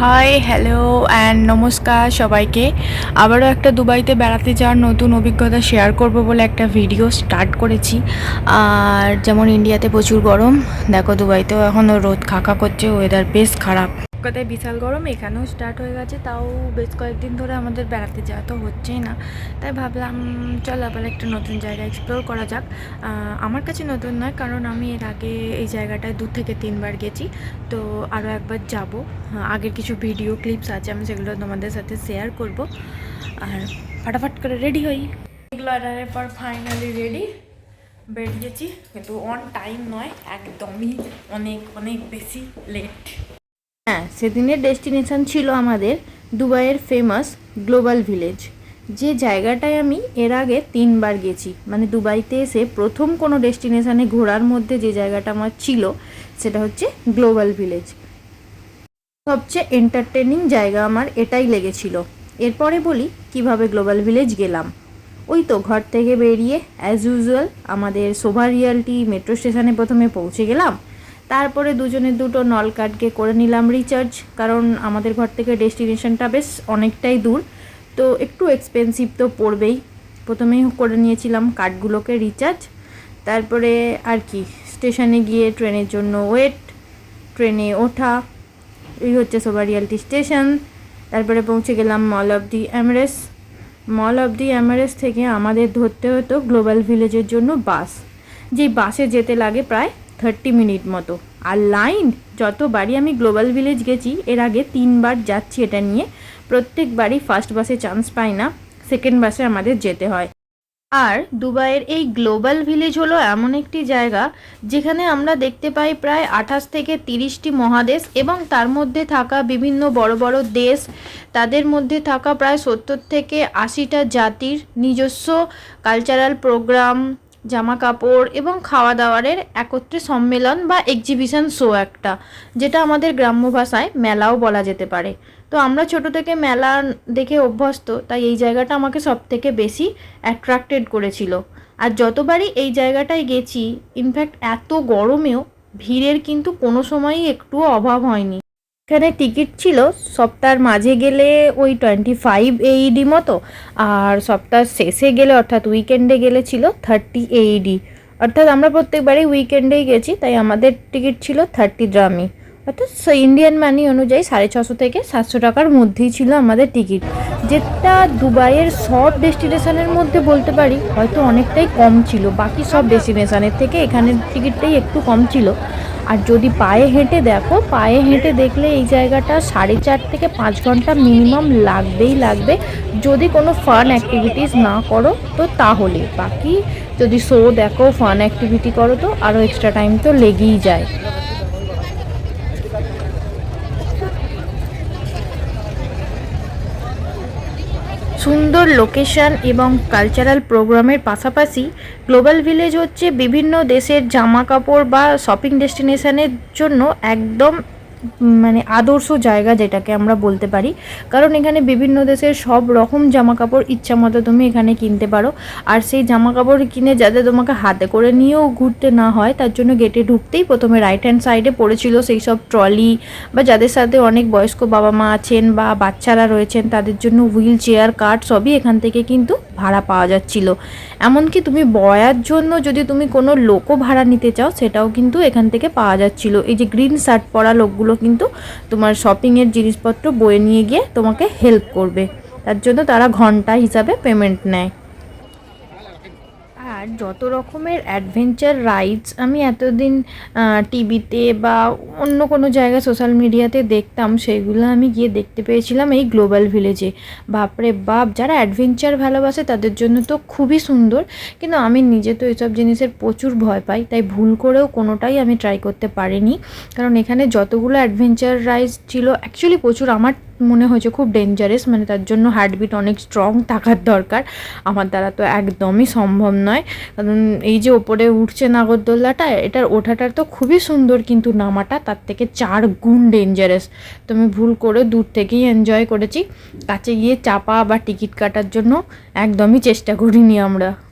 Hi hello and নমস্কার সবাইকে। আবারও একটা দুবাইতে বেড়াতে যাওয়ার নতুন অভিজ্ঞতা শেয়ার করব বলে একটা ভিডিও স্টার্ট করেছি। আর যেমন ইন্ডিয়াতে প্রচুর গরম, দেখো দুবাইতেও এখনও রোদ খাকা করছে ওয়েদার বেশ খারাপ। কলকাতায় বিশাল গরম, এখানেও স্টার্ট হয়ে গেছে। তাও বেশ কয়েকদিন ধরে আমাদের বেড়াতে যাওয়া তো হচ্ছেই না। তাই ভাবলাম, চল আবার একটা নতুন জায়গা এক্সপ্লোর করা যাক। আমার কাছে নতুন নয়, কারণ আমি এর আগে এই জায়গাটায় দু থেকে তিনবার গেছি। তো আরও একবার যাব। আগের কিছু ভিডিও ক্লিপস আছে, আমি সেগুলো তোমাদের সাথে শেয়ার করব। আর ফাটাফাট করে রেডি হই। এগুলো পর ফাইনালি রেডি বেরিয়েছি কিন্তু অন টাইম নয়, একদমই অনেক অনেক বেশি লেট হ্যাঁ সেদিনের ডেস্টিনেশন ছিল আমাদের দুবাইয়ের ফেমাস গ্লোবাল ভিলেজ। যে জায়গাটায় আমি এর আগে তিনবার গেছি মানে দুবাইতে এসে প্রথম কোনো ডেস্টিনেশানে ঘোরার মধ্যে যে জায়গাটা আমার ছিল, সেটা হচ্ছে গ্লোবাল ভিলেজ। সবচেয়ে এন্টারটেনিং জায়গা আমার এটাই লেগেছিল। এরপরে বলি, কীভাবে গ্লোবাল ভিলেজ গেলাম? ওই তো ঘর থেকে বেরিয়ে অ্যাজ ইউজুয়াল আমাদের সোভা রিয়ালটি মেট্রো স্টেশনে প্রথমে পৌঁছে গেলাম। তারপরে দুজনের দুটো নল কার্ডকে করে নিলাম রিচার্জ কারণ আমাদের ঘর থেকে ডেস্টিনেশনটা বেশ অনেকটাই দূর। তো একটু এক্সপেন্সিভ তো পড়বেই। প্রথমেই করে নিয়েছিলাম কার্ডগুলোকে রিচার্জ তারপরে আর কি, স্টেশনে গিয়ে ট্রেনের জন্য ওয়েট ট্রেনে ওঠা, এই হচ্ছে সোভা রিয়ালটি স্টেশন। তারপরে পৌঁছে গেলাম মল of the এমারেস mall of the এমারেস থেকে আমাদের ধরতে হতো গ্লোবাল ভিলেজের জন্য বাস। যেই বাসে যেতে লাগে প্রায় থার্টি মিনিট মতো। আর লাইন যতবারই আমি গ্লোবাল ভিলেজ গেছি, এর আগে তিনবার যাচ্ছি এটা নিয়ে। প্রত্যেকবারই ফার্স্ট বাসে চান্স পাই না সেকেন্ড বাসে আমাদের যেতে হয়। আর দুবাইয়ের এই গ্লোবাল ভিলেজ হলো এমন একটি জায়গা, যেখানে আমরা দেখতে পাই প্রায় আঠাশ থেকে তিরিশটি মহাদেশ এবং তার মধ্যে থাকা বিভিন্ন বড় বড় দেশ। তাদের মধ্যে থাকা প্রায় সত্তর থেকে আশিটা জাতির নিজস্ব কালচারাল প্রোগ্রাম জামা কাপড় এবং খাওয়া দাওয়ারের একত্রে সম্মেলন বা এক্সিবিশন শো একটা, যেটা আমাদের গ্রাম্য ভাষায় মেলাও বলা যেতে পারে। তো আমরা ছোট থেকে মেলা দেখে অভ্যস্ত, তাই এই জায়গাটা আমাকে সব থেকে বেশি অ্যাট্রাক্টেড করেছিল। আর যতবারই এই জায়গাটায় গেছি ইনফ্যাক্ট এত গরমেও ভিড়ের কিন্তু কোনো সময়ই একটুও অভাব হয়নি। এখানে টিকিট ছিল, সপ্তাহের মাঝে গেলে ওই টোয়েন্টি ফাইভ এইডি মতো, আর সপ্তাহের শেষে গেলে অর্থাৎ উইকেন্ডে গেলে ছিল থার্টি এইডি অর্থাৎ আমরা প্রত্যেকবারই উইকেন্ডেই গেছি, তাই আমাদের টিকিট ছিল থার্টি ড্রামি অর্থাৎ ইন্ডিয়ান মানি অনুযায়ী সাড়ে ছশো থেকে সাতশো টাকার মধ্যেই ছিল আমাদের টিকিট। যেটা দুবাইয়ের সব ডেস্টিনেশনের মধ্যে বলতে পারি, হয়তো অনেকটাই কম ছিল, বাকি সব ডেস্টিনেশনের থেকে এখানের টিকিটটাই একটু কম ছিল। আর যদি পায়ে হেঁটে দেখো, পায়ে হেঁটে দেখলে এই জায়গাটা সাড়ে চার থেকে পাঁচ ঘণ্টা মিনিমাম লাগবেই লাগবে। যদি কোনো ফান অ্যাক্টিভিটিস না করো, তো তাহলে। বাকি যদি শো দেখো ফান অ্যাক্টিভিটি করো, তো আরও এক্সট্রা টাইম তো লেগেই যায়। সুন্দর লোকেশন এবং কালচারাল প্রোগ্রামের পাশাপাশি গ্লোবাল ভিলেজ হচ্ছে বিভিন্ন দেশের জামা কাপড় বা শপিং ডেস্টিনেশনের জন্য একদম মানে আদর্শ জায়গা যেটাকে আমরা বলতে পারি। কারণ এখানে বিভিন্ন দেশের সব রকম জামা কাপড় ইচ্ছা মতো তুমি এখানে কিনতে পারো। আর সেই জামা কাপড় কিনে যাতে তোমাকে হাতে করে নিয়েও ঘুরতে না হয়, তার জন্য গেটে ঢুকতেই প্রথমে রাইট হ্যান্ড সাইডে পড়েছিল সেই সব ট্রলি বা যাদের সাথে অনেক বয়স্ক বাবা মা আছেন বা বাচ্চারা রয়েছেন, তাদের জন্য হুইল চেয়ার কার্ট সবই এখান থেকে কিন্তু ভাড়া পাওয়া যাচ্ছিল। এমনকি তুমি বয়ার জন্য যদি তুমি কোনো লোকও ভাড়া নিতে চাও, সেটাও কিন্তু এখান থেকে পাওয়া যাচ্ছিল। এই যে গ্রিন শার্ট পরা লোকগুলো কিন্তু তোমার শপিংয়ের জিনিসপত্র বয়ে নিয়ে গিয়ে তোমাকে হেল্প করবে। তার জন্য তারা ঘণ্টা হিসাবে পেমেন্ট নেয়। আর যত রকমের অ্যাডভেঞ্চার রাইডস আমি এতদিন টিভিতে বা অন্য কোনো জায়গায় সোশ্যাল মিডিয়াতে দেখতাম, সেগুলো আমি গিয়ে দেখতে পেয়েছিলাম এই গ্লোবাল ভিলেজে বাপরে বাপ, যারা অ্যাডভেঞ্চার ভালোবাসে তাদের জন্য তো খুবই সুন্দর। কিন্তু আমি নিজে তো এসব জিনিসের প্রচুর ভয় পাই, তাই ভুল করেও কোনোটাই আমি ট্রাই করতে পারিনি। কারণ এখানে যতগুলো অ্যাডভেঞ্চার রাইডস ছিল অ্যাকচুয়ালি প্রচুর আমার মনে হয়েছে খুব ডেঞ্জারাস মানে তার জন্য হার্টবিট অনেক স্ট্রং থাকার দরকার। আমার দ্বারা তো একদমই সম্ভব নয়। কারণ এই যে ওপরে উঠছে নাগরদোল্লাটা, এটার ওঠাটার তো খুবই সুন্দর কিন্তু নামাটা, তার থেকে চার গুণ ডেঞ্জারাস তো আমি ভুল করে দূর থেকেই এনজয় করেছি। কাছে গিয়ে চাপা বা টিকিট কাটার জন্য একদমই চেষ্টা করিনি আমরা।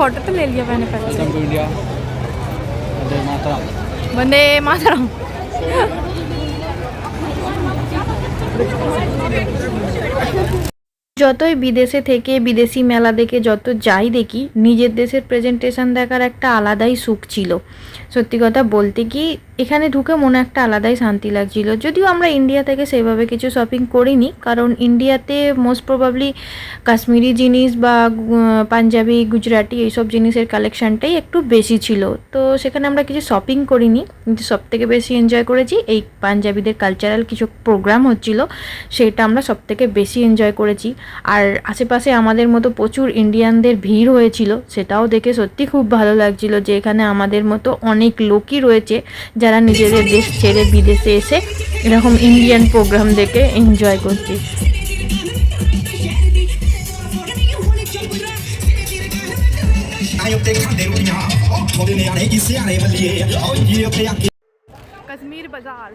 ഫോട്ടോ ലലിയ പൈനെ വന്ദേ മാതരം যতই বিদেশে থেকে বিদেশি মেলা দেখে যত যাই দেখি নিজের দেশের প্রেজেন্টেশন দেখার একটা আলাদাই সুখ ছিল। সত্যি কথা বলতে কি, এখানে ঢুকে মনে একটা আলাদাই শান্তি লাগছিল। যদিও আমরা ইন্ডিয়া থেকে সেভাবে কিছু শপিং করিনি, কারণ ইন্ডিয়াতে মোস্ট প্রবাবলি কাশ্মীরি জিনিস বা পাঞ্জাবি, গুজরাটি এইসব জিনিসের কালেকশানটাই একটু বেশি ছিল। তো সেখানে আমরা কিছু শপিং করিনি, কিন্তু সব থেকে বেশি এনজয় করেছি এই পাঞ্জাবিদের কালচারাল কিছু প্রোগ্রাম হচ্ছিল, সেটা আমরা সব থেকে বেশি এনজয় করেছি। আর আশেপাশে আমাদের মতো প্রচুর ইন্ডিয়ানদের ভিড় হয়েছিল, সেটাও দেখে সত্যি খুব ভালো লাগছিল যে এখানে আমাদের মতো অনেক অনেক লোকই রয়েছে যারা নিজেদের দেশ ছেড়ে বিদেশে এসে এরকম ইন্ডিয়ান প্রোগ্রাম দেখে এনজয় করছে। कश्मीर बाजार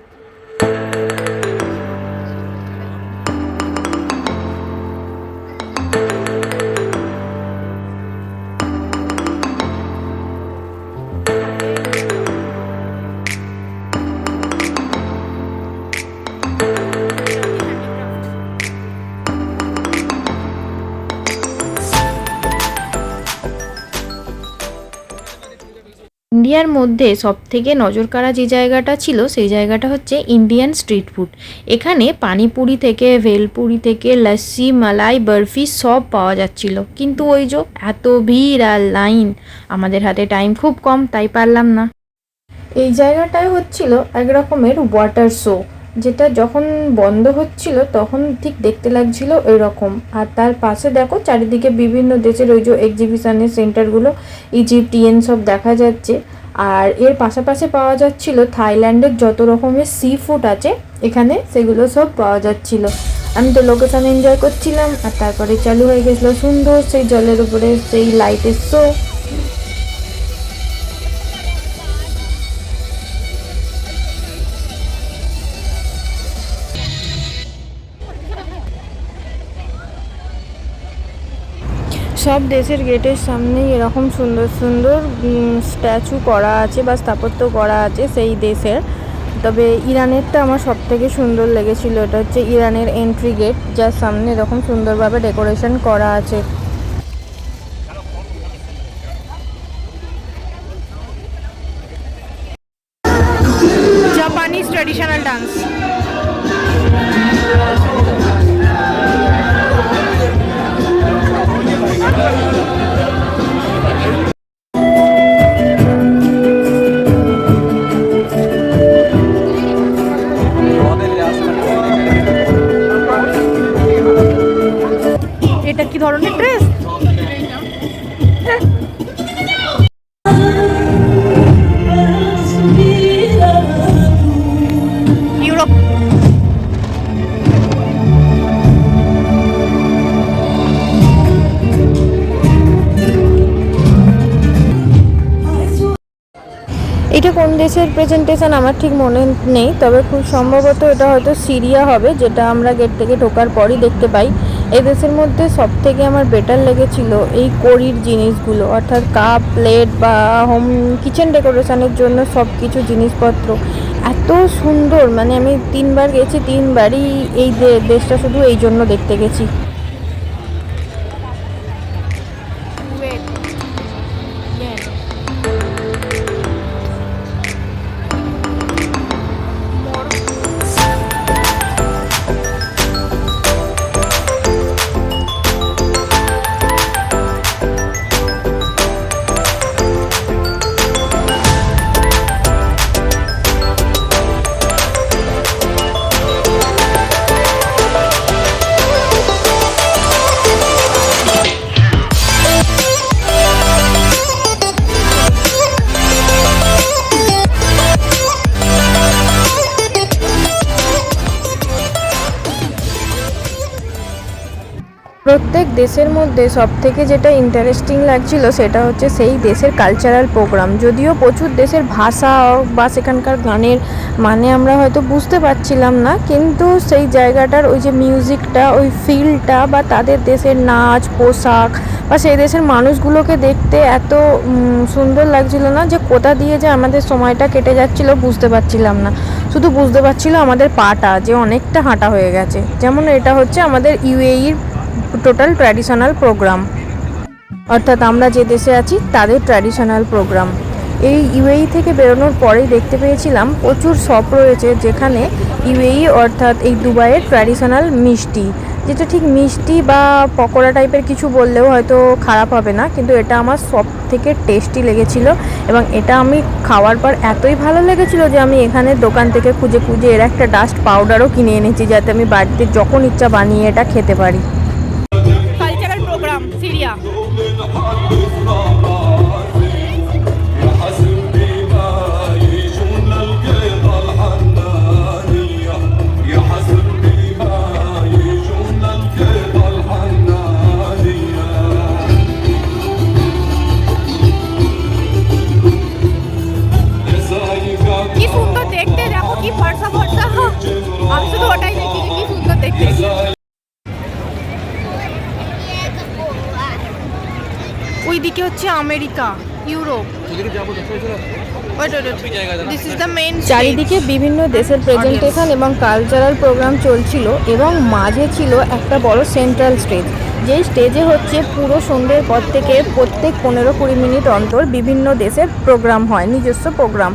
ইন্ডিয়ার মধ্যে সব থেকে নজর কাড়া যে জায়গাটা ছিল, সেই জায়গাটা হচ্ছে ইন্ডিয়ান স্ট্রিট ফুড। এখানে পানিপুরি থেকে, ভেলপুরি থেকে লস্যি মালাই, বরফি সব পাওয়া যাচ্ছিল। কিন্তু ওই যে এত ভিড় আর লাইন, আমাদের হাতে টাইম খুব কম, তাই পারলাম না। এই জায়গাটায় হচ্ছিল এক রকমের ওয়াটার শো যেটা যখন বন্ধ হচ্ছিল, তখন ঠিক দেখতে লাগছিল এরকম আর তার পাশে দেখো, চারিদিকে বিভিন্ন দেশের ওই যে এক্সিবিশনের সেন্টারগুলো ইজিপ্টিয়ান সব দেখা যাচ্ছে। আর এর পাশাপাশি পাওয়া যাচ্ছিল থাইল্যান্ডের যত রকমের সি ফুড আছে, এখানে সেগুলো সব পাওয়া যাচ্ছিল। আমি তো লোকেশন এনজয় করছিলাম, আর তারপরে চালু হয়ে গেছিল সুন্দর, সেই জলের উপরে সেই লাইটের শো সব দেশের গেটের সামনে এরকম সুন্দর সুন্দর স্ট্যাচু করা আছে বা স্থাপত্য করা আছে সেই দেশের। তবে ইরানেরটা আমার সব থেকে সুন্দর লেগেছিল, এটা হচ্ছে ইরানের এন্ট্রি গেট যার সামনে এরকম সুন্দরভাবে ডেকোরেশন করা আছে। দেশের প্রেজেন্টেশন আমার ঠিক মনে নেই, তবে খুব সম্ভবত এটা হয়তো সিরিয়া হবে, যেটা আমরা গেট থেকে ঢোকার পরই দেখতে পাই। এই দেশের মধ্যে সব থেকে আমার বেটার লেগেছিল এই কড়ির জিনিসগুলো, অর্থাৎ কাপ প্লেট বা হোম কিচেন ডেকোরেশনের জন্য সব কিছু জিনিসপত্র। এত সুন্দর মানে আমি তিনবার গেছি, তিনবারই এই দেশটা শুধু এই জন্য দেখতে গেছি। দেশের মধ্যে সব থেকে যেটা ইন্টারেস্টিং লাগছিল সেটা হচ্ছে সেই দেশের কালচারাল প্রোগ্রাম যদিও প্রচুর দেশের ভাষা বা সেখানকার গানের মানে আমরা হয়তো বুঝতে পারছিলাম না, কিন্তু সেই জায়গাটার ওই যে মিউজিকটা ওই ফিলটা বা তাদের দেশের নাচ, পোশাক বা সেই দেশের মানুষগুলোকে দেখতে এত সুন্দর লাগছিল না যে কোথা দিয়ে যে আমাদের সময়টা কেটে যাচ্ছিল বুঝতে পারছিলাম না। শুধু বুঝতে পারছিল আমাদের পাটা যে অনেকটা হাঁটা হয়ে গেছে। যেমন এটা হচ্ছে আমাদের ইউএইর টোটাল ট্র্যাডিশনাল প্রোগ্রাম। অর্থাৎ আমরা যে দেশে আছি, তাদের ট্র্যাডিশনাল প্রোগ্রাম। এই ইউএই থেকে বেরোনোর পরেই দেখতে পেয়েছিলাম প্রচুর শপ রয়েছে যেখানে ইউএই অর্থাৎ এই দুবাইয়ের ট্র্যাডিশনাল মিষ্টি, যেটা ঠিক মিষ্টি বা পকোড়া টাইপের কিছু বললেও হয়তো খারাপ হবে না, কিন্তু এটা আমার সব থেকে টেস্টি লেগেছিল এবং এটা আমি খাওয়ার পর এতই ভালো লেগেছিল যে আমি এখানে দোকান থেকে খুঁজে খুঁজে এর একটা ডাস্ট পাউডারও কিনে এনেছি যাতে আমি বাড়িতে যখন ইচ্ছা বানিয়ে এটা খেতে পারি। ওই দিকে হচ্ছে আমেরিকা, ইউরোপ। চারিদিকে বিভিন্ন দেশের প্রেজেন্টেশন এবং কালচারাল প্রোগ্রাম চলছিল এবং মাঝে ছিল একটা বড় সেন্ট্রাল স্টেজ যেই স্টেজে হচ্ছে পুরো সন্ধ্যের পর থেকে প্রত্যেক পনেরো কুড়ি মিনিট অন্তর বিভিন্ন দেশের প্রোগ্রাম হয়, নিজস্ব প্রোগ্রাম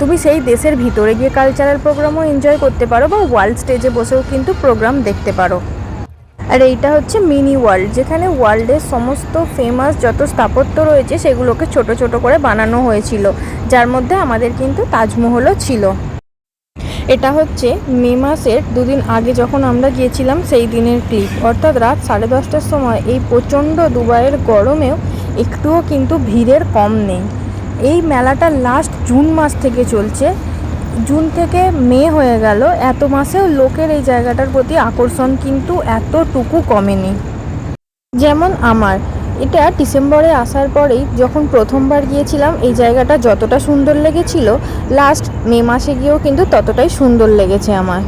তুমি সেই দেশের ভিতরে গিয়ে কালচারাল প্রোগ্রামও এনজয় করতে পারো বা ওয়ার্ল্ড স্টেজে বসেও কিন্তু প্রোগ্রাম দেখতে পারো। আর এইটা হচ্ছে মিনি ওয়ার্ল্ড, যেখানে ওয়ার্ল্ডের সমস্ত ফেমাস যত স্থাপত্য রয়েছে সেগুলোকে ছোট ছোট করে বানানো হয়েছিল, যার মধ্যে আমাদের কিন্তু তাজমহলও ছিল। এটা হচ্ছে মে মাসের দুদিন আগে যখন আমরা গিয়েছিলাম সেই দিনের ক্লিপ অর্থাৎ রাত সাড়ে দশটার সময়। এই প্রচণ্ড দুবাইয়ের গরমেও একটুও কিন্তু ভিড়ের কম নেই। এই মেলাটা লাস্ট জুন মাস থেকে চলছে। জুন থেকে মে হয়ে গেল, এত মাসেও লোকের এই জায়গাটার প্রতি আকর্ষণ কিন্তু এতটুকু কমেনি। যেমন আমার, এটা ডিসেম্বরে আসার পরেই যখন প্রথমবার গিয়েছিলাম, এই জায়গাটা যতটা সুন্দর লেগেছিল, লাস্ট মে মাসে গিয়েও কিন্তু ততটাই সুন্দর লেগেছে আমার।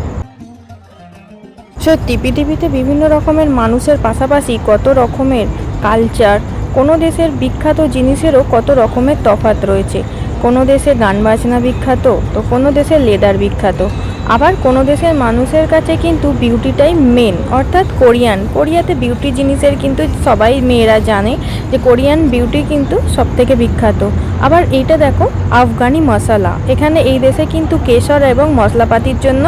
সত্যি, পৃথিবীতে বিভিন্ন রকমের মানুষের পাশাপাশি কত রকমের কালচার কোনো দেশের বিখ্যাত জিনিসেরও কত রকমের তফাৎ রয়েছে। কোনো দেশে গান বাজনা বিখ্যাত, তো কোনো দেশে লেদার বিখ্যাত। আবার কোনো দেশের মানুষের কাছে কিন্তু বিউটিটাই মেন অর্থাৎ কোরিয়ান। কোরিয়াতে বিউটি জিনিসের কিন্তু সবাই মেয়েরা জানে যে কোরিয়ান বিউটি কিন্তু সব থেকে বিখ্যাত। আবার এইটা দেখো, আফগানি মশলা। এখানে এই দেশে কিন্তু কেশর এবং মশলাপাতির জন্য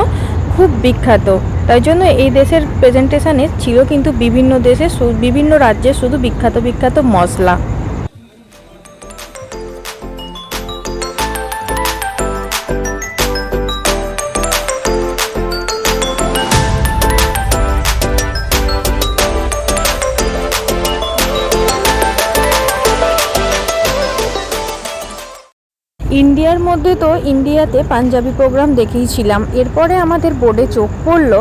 খুব বিখ্যাত। তাই জন্য এই দেশের প্রেজেন্টেশানে ছিল কিন্তু বিভিন্ন দেশে বিভিন্ন রাজ্যে শুধু বিখ্যাত বিখ্যাত মশলা। মধ্যে তো ইন্ডিয়াতে পাঞ্জাবি প্রোগ্রাম দেখেইছিলাম এরপরে আমাদের বোর্ডে চোখ পড়ল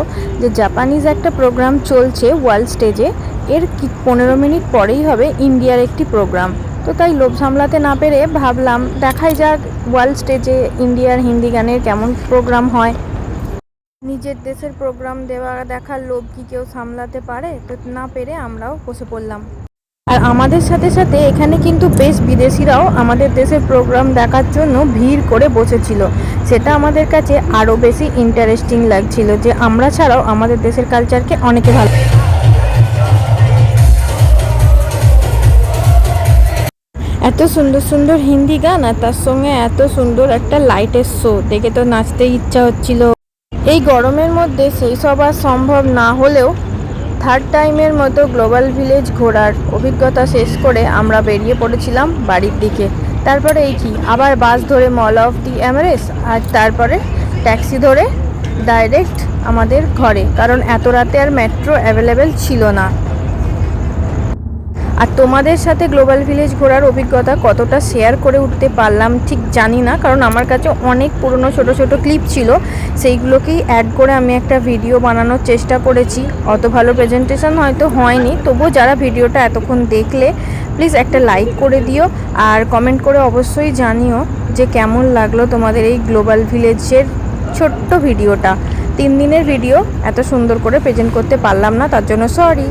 যে জাপানিজ একটা প্রোগ্রাম চলছে ওয়ার্ল্ড স্টেজে এর কি পনেরো মিনিট পরেই হবে ইন্ডিয়ার একটি প্রোগ্রাম তো তাই লোভ সামলাতে না পেরে ভাবলাম, দেখাই যাক ওয়ার্ল্ড স্টেজে ইন্ডিয়ার হিন্দি গানের কেমন প্রোগ্রাম হয়। নিজের দেশের প্রোগ্রাম দেওয়া দেখার লোভ কি কেউ সামলাতে পারে? তো না পেরে আমরাও বসে পড়লাম। আর আমাদের সাথে সাথে এখানে কিন্তু বেশ বিদেশিরাও আমাদের দেশের প্রোগ্রাম দেখার জন্য ভিড় করে বসেছিল। সেটা আমাদের কাছে আরও বেশি ইন্টারেস্টিং লাগছিল যে আমরা ছাড়াও আমাদের দেশের কালচারকে অনেকে ভালো এত সুন্দর সুন্দর হিন্দি গান আর তার সঙ্গে এত সুন্দর একটা লাইটের শো দেখে তো নাচতে ইচ্ছা হচ্ছিল। এই গরমের মধ্যে সেই সব আর সম্ভব না হলেও থার্ড টাইমের মতো গ্লোবাল ভিলেজ ঘোরার অভিজ্ঞতা শেষ করে আমরা বেরিয়ে পড়েছিলাম বাড়ির দিকে। তারপরে এই কি? আবার বাস ধরে মল অফ দি এমারেস আর তারপরে ট্যাক্সি ধরে ডাইরেক্ট আমাদের ঘরে। কারণ এত রাতে আর মেট্রো অ্যাভেলেবেল ছিল না। আর তোমাদের সাথে গ্লোবাল ভিলেজ ঘোরার অভিজ্ঞতা কতটা শেয়ার করে উঠতে পারলাম ঠিক জানি না, কারণ আমার কাছে অনেক পুরনো ছোট ছোট ক্লিপ ছিল। সেইগুলোকেই অ্যাড করে আমি একটা ভিডিও বানানোর চেষ্টা করেছি। অত ভালো প্রেজেন্টেশন হয়তো হয়নি, তবুও যারা ভিডিওটা এতক্ষণ দেখলে প্লিজ একটা লাইক করে দিও। আর কমেন্ট করে অবশ্যই জানিও যে কেমন লাগল তোমাদের এই গ্লোবাল ভিলেজের ছোট্ট ভিডিওটা। তিন দিনের ভিডিও এত সুন্দর করে প্রেজেন্ট করতে পারলাম না, তার জন্য সরি